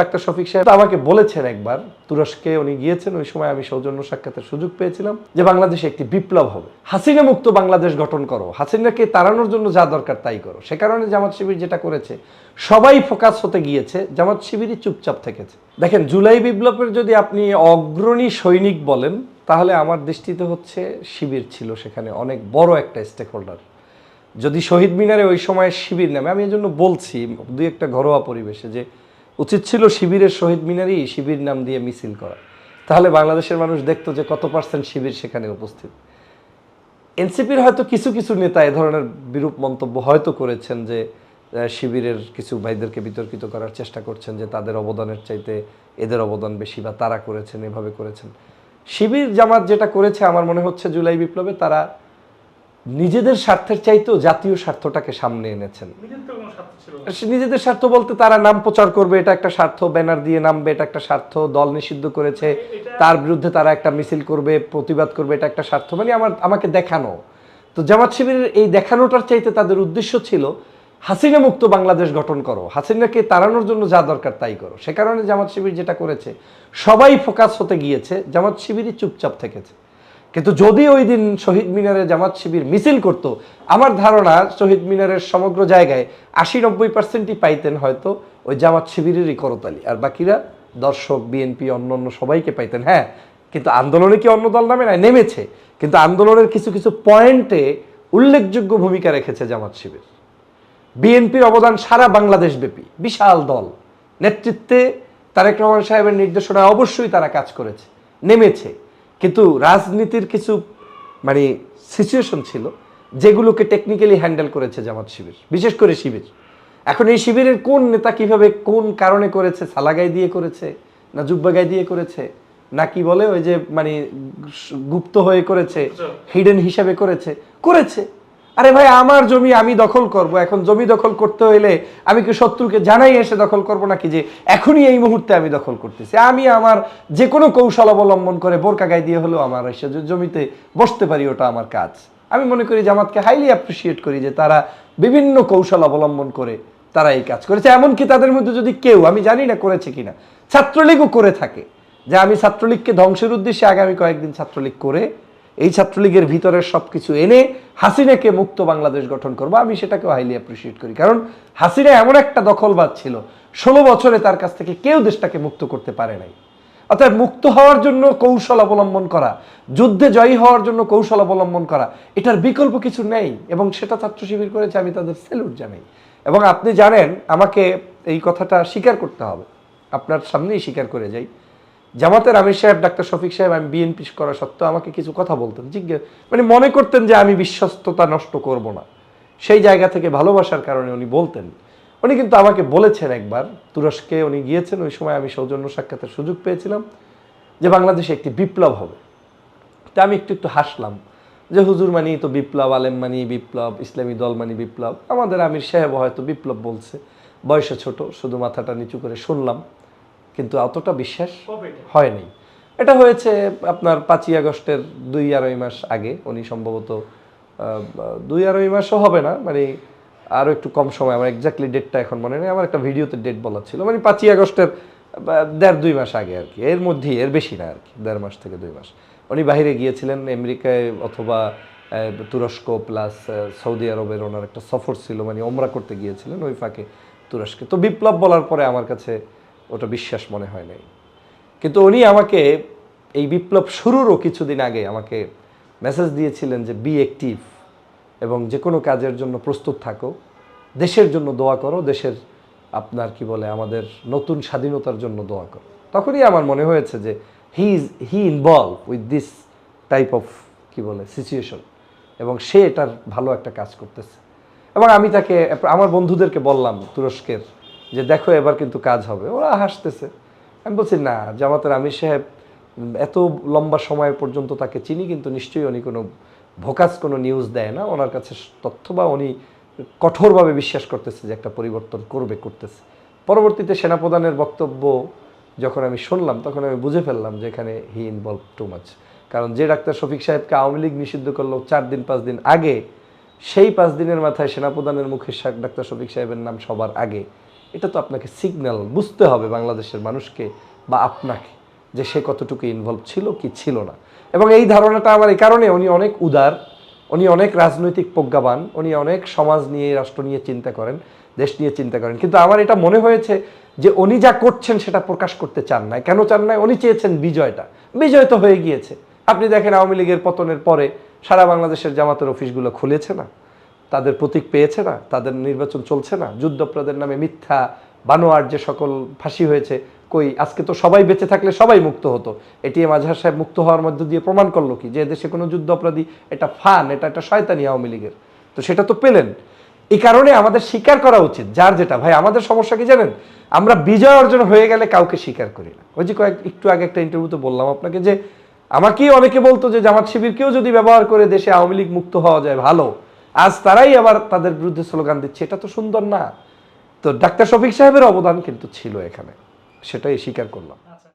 Doctor Shafiq সাহেব আমাকে বলেছেন একবার, তুরস্কে উনি গিয়েছেন, ওই সময় আমি সৌজন্য সাক্ষাতের সুযোগ পেয়েছিলাম যে বাংলাদেশে একটি বিপ্লব হবে। হাসিনা মুক্ত বাংলাদেশ গঠন করো, হাসিনাকে তাড়ানোর জন্য যা দরকার তাই করো। সে কারণে জামাত শিবির যেটা করেছে, সবাই ফোকাস হতে গিয়েছে, জামাত শিবিরই চুপচাপ থেকেছে। দেখেন, জুলাই বিপ্লবের যদি আপনি অগ্রণী সৈনিক বলেন, তাহলে আমার দৃষ্টিতে হচ্ছে শিবির ছিল সেখানে অনেক বড় একটা স্টেক হোল্ডার যদি শহীদ মিনারে ওই সময় শিবির নামে, আমি এই জন্য বলছি, দুই একটা ঘরোয়া পরিবেশে যে উচিত ছিল শিবিরের শহীদ মিনারই শিবির নাম দিয়ে মিছিল করা। তাহলে বাংলাদেশের মানুষ দেখতো যে কত পার্সেন্ট শিবির সেখানে উপস্থিত। এনসিপির হয়তো কিছু কিছু নেতা এ ধরনের বিরূপ মন্তব্য হয়তো করেছেন যে শিবিরের কিছু ভাইদেরকে বিতর্কিত করার চেষ্টা করছেন যে তাদের অবদানের চাইতে এদের অবদান বেশি বা তারা করেছেন, এভাবে করেছেন। শিবির জামাত যেটা করেছে, আমার মনে হচ্ছে জুলাই বিপ্লবে তারা নিজেদের স্বার্থের চাইতেও জাতীয় স্বার্থটাকে সামনে এনেছেন। নিজেদের স্বার্থ বলতে তারা নাম প্রচার করবে এটা একটা স্বার্থ ব্যানার দিয়ে নামবে এটা একটা স্বার্থ দল নিষিদ্ধ করেছে তার বিরুদ্ধে তারা একটা মিছিল করবে প্রতিবাদ করবে এটা একটা স্বার্থ। মানে আমার আমাকে দেখানো। তো জামাত শিবিরের এই দেখানোটার চাইতে তাদের উদ্দেশ্য ছিল হাসিনা মুক্ত বাংলাদেশ গঠন করো। হাসিনাকে তাড়ানোর জন্য যা দরকার তাই করো। সে কারণে জামাত শিবির যেটা করেছে সবাই ফোকাস হতে গিয়েছে জামাত শিবিরই চুপচাপ থেকেছে। কিন্তু যদি ওই দিন শহীদ মিনারে জামাত শিবির মিছিল করত, আমার ধারণা শহীদ মিনারের সমগ্র জায়গায় আশি নব্বই পার্সেন্টই পাইতেন হয়তো ওই জামাত শিবিরেরই করতালি। আর বাকিরা দর্শক, বিএনপি অন্য অন্য সবাইকে পাইতেন। হ্যাঁ কিন্তু আন্দোলনে কি অন্য দল নামে না নেমেছে। কিন্তু আন্দোলনের কিছু কিছু পয়েন্টে উল্লেখযোগ্য ভূমিকা রেখেছে জামাত শিবির। বিএনপির অবদান সারা বাংলাদেশ ব্যাপী, বিশাল দল। নেতৃত্বে তারেক রহমান সাহেবের নির্দেশনায় অবশ্যই তারা কাজ করেছে, নেমেছে। কিন্তু রাজনীতির কিছু মানে সিচুয়েশন ছিল যেগুলোকে টেকনিক্যালি হ্যান্ডেল করেছে জামাত শিবির বিশেষ করে শিবির। এখন এই শিবিরের কোন নেতা কীভাবে কোন কারণে করেছে সালাগাই দিয়ে করেছে না জুব্বাগাই দিয়ে করেছে না কি বলে ওই যে মানে গুপ্ত হয়ে করেছে হিডেন হিসাবে করেছে করেছে। আরে ভাই, আমার জমি আমি দখল করব। এখন জমি দখল করতে হইলে আমি কি শত্রুকে জানাই এসে দখল করব নাকি যে এখনই এই মুহূর্তে আমি দখল করতেছি? আমি আমার যে কোনো কৌশল অবলম্বন করে বোরকা গায়ে দিয়ে হলেও আমার এসে জমিতে বসতে পারি, ওটা আমার কাজ। আমি মনে করি জামাতকে হাইলি অ্যাপ্রিসিয়েট করি যে তারা বিভিন্ন কৌশল অবলম্বন করে তারা এই কাজ করেছে। এমনকি তাদের মধ্যে যদি কেউ, আমি জানি না করেছে কিনা ছাত্রলীগও করে থাকে। যে আমি ছাত্রলীগকে ধ্বংসের উদ্দেশ্যে আগামী কয়েকদিন ছাত্রলীগ করে এই ছাত্রলীগের ভিতরের সব কিছু এনে হাসিনাকে মুক্ত বাংলাদেশ গঠন করব। আমি সেটাকেও হাইলি অ্যাপ্রিসিয়েট করি। কারণ হাসিনা এমন একটা দখলবাদ ছিল। ষোলো বছরে তার কাছ থেকে কেউ দেশটাকে মুক্ত করতে পারে নাই। অর্থাৎ মুক্ত হওয়ার জন্য কৌশল অবলম্বন করা, যুদ্ধে জয়ী হওয়ার জন্য কৌশল অবলম্বন করা, এটার বিকল্প কিছু নেই এবং সেটা ছাত্র শিবির করেছে, আমি তাদের সেলুট জানাই। এবং আপনি জানেন, আমাকে এই কথাটা স্বীকার করতে হবে। আপনার সামনেই স্বীকার করে যাই। জামাতের আমির সাহেব, ডাক্তার শফিক সাহেব, আমি বিএনপি করা সত্ত্বেও আমাকে কিছু কথা বলতেন। জিজ্ঞেস মানে মনে করতেন যে আমি বিশ্বস্ততা নষ্ট করব না। সেই জায়গা থেকে ভালোবাসার কারণে উনি বলতেন। উনি কিন্তু আমাকে বলেছেন একবার, তুরস্কে উনি গিয়েছেন, ওই সময় আমি সৌজন্য সাক্ষাতের সুযোগ পেয়েছিলাম যে বাংলাদেশে একটি বিপ্লব হবে। তা আমি একটু একটু হাসলাম যে, হুজুর মানি তো বিপ্লব, আলেম মানি বিপ্লব, ইসলামী দল মানি বিপ্লব। আমাদের আমির সাহেব হয়তো বিপ্লব বলছে। বয়সে ছোট, শুধু মাথাটা নিচু করে শুনলাম। কিন্তু অতটা বিশ্বাস হয়নি। এটা হয়েছে আপনার পাঁচই আগস্টের দুই আড়াই মাস আগে। উনি সম্ভবত দুই আড়াই মাসও হবে না মানে আরও একটু কম সময়। আমার এক্স্যাক্টলি ডেটটা এখন মনে নেই। আমার একটা ভিডিওতে ডেট বলা ছিল। মানে পাঁচই আগস্টের দেড় দুই মাস আগে আর কি। এর মধ্যেই এর বেশি না আর কি দেড় মাস থেকে দুই মাস। উনি বাইরে গিয়েছিলেন আমেরিকায় অথবা তুরস্ক প্লাস সৌদি আরবের ওনার একটা সফর ছিল। মানে ওমরা করতে গিয়েছিলেন ওই ফাঁকে তুরস্কে। তো বিপ্লব বলার পরে আমার কাছে ওটা বিশ্বাস মনে হয় নাই। কিন্তু উনি আমাকে এই বিপ্লব শুরুরও কিছুদিন আগে আমাকে মেসেজ দিয়েছিলেন যে বি অ্যাক্টিভ এবং যে কোনো কাজের জন্য প্রস্তুত থাকো। দেশের জন্য দোয়া করো। দেশের আপনার কি বলে, আমাদের নতুন স্বাধীনতার জন্য দোয়া করো। তখনই আমার মনে হয়েছে যে he is he involve with this type of কি বলে সিচুয়েশন এবং সে এটার ভালো একটা কাজ করতেছে। এবং আমি তাকে, আমার বন্ধুদেরকে বললাম, তুরস্কের যে দেখো এবার কিন্তু কাজ হবে। ওরা হাসতেছে। আমি বলছি, না, জামাতের আমির সাহেব, এত লম্বা সময় পর্যন্ত তাকে চিনি কিন্তু নিশ্চয়ই উনি কোনো ভোকাস, কোনো নিউজ দেয় না। ওনার কাছে তথ্য বা উনি কঠোরভাবে বিশ্বাস করতেছে যে একটা পরিবর্তন করবে, করতেছে। পরবর্তীতে সেনাপ্রধানের বক্তব্য যখন আমি শুনলাম, তখন আমি বুঝে ফেললাম যে এখানে হি ইনভলভ টু মাচ কারণ যে ডাক্তার শফিক সাহেবকে আওয়ামী লীগ নিষিদ্ধ করল চার দিন, পাঁচ দিন আগে, সেই পাঁচ দিনের মাথায় সেনাপ্রধানের মুখে ডাক্তার শফিক সাহেবের নাম সবার আগে। এটা তো আপনাকে সিগন্যাল বুঝতে হবে বাংলাদেশের মানুষকে বা আপনাকে যে সে কতটুকু ইনভলভ ছিল কি ছিল না। এবং এই ধারণাটা আমার এই কারণে উনি অনেক উদার, উনি অনেক রাজনৈতিক প্রজ্ঞাবান, উনি অনেক সমাজ নিয়ে, রাষ্ট্র নিয়ে চিন্তা করেন, দেশ নিয়ে চিন্তা করেন। কিন্তু আমার এটা মনে হয়েছে যে উনি যা করছেন সেটা প্রকাশ করতে চান না কেন চান না উনি চেয়েছেন বিজয়টা। বিজয় তো হয়ে গিয়েছে। আপনি দেখেন আওয়ামী লীগের পতনের পরে সারা বাংলাদেশের জামাতের অফিসগুলো খুলেছে না? তাদের প্রতীক পেয়েছে না, তাদের নির্বাচন চলছে না। যুদ্ধপ্রদের নামে মিথ্যা বানোয়ার যে সকল ফাঁসি হয়েছে, কই, আজকে তো সবাই বেঁচে থাকলে সবাই মুক্ত হতো। এটিএম আজহার সাহেব মুক্ত হওয়ার মধ্য দিয়ে প্রমাণ করল কি, যে দেশে কোনো যুদ্ধ অপরাধী এটা ফান, এটা একটা শয়তানি আওয়ামী লীগের। তো সেটা তো পেলেন। এই কারণে আমাদের স্বীকার করা উচিত, যার যেটা। ভাই, আমাদের সমস্যা কি জানেন? আমরা বিজয় অর্জন হয়ে গেলে কাউকে স্বীকার করি না। ওই যে কয়েক, একটু আগে একটা ইন্টারভিউতে বললাম আপনাকে যে, আমাকেই অনেকে বলতো যে জামাত শিবিরকেও যদি ব্যবহার করে দেশে আওয়ামী লীগ মুক্ত হওয়া যায়, ভালো। আজ তারাই আবার তাদের বিরুদ্ধে স্লোগান দিচ্ছে। এটা তো সুন্দর না। তো ডাক্তার শফিক সাহেবের অবদান কিন্তু ছিল এখানে। সেটাই স্বীকার করলাম।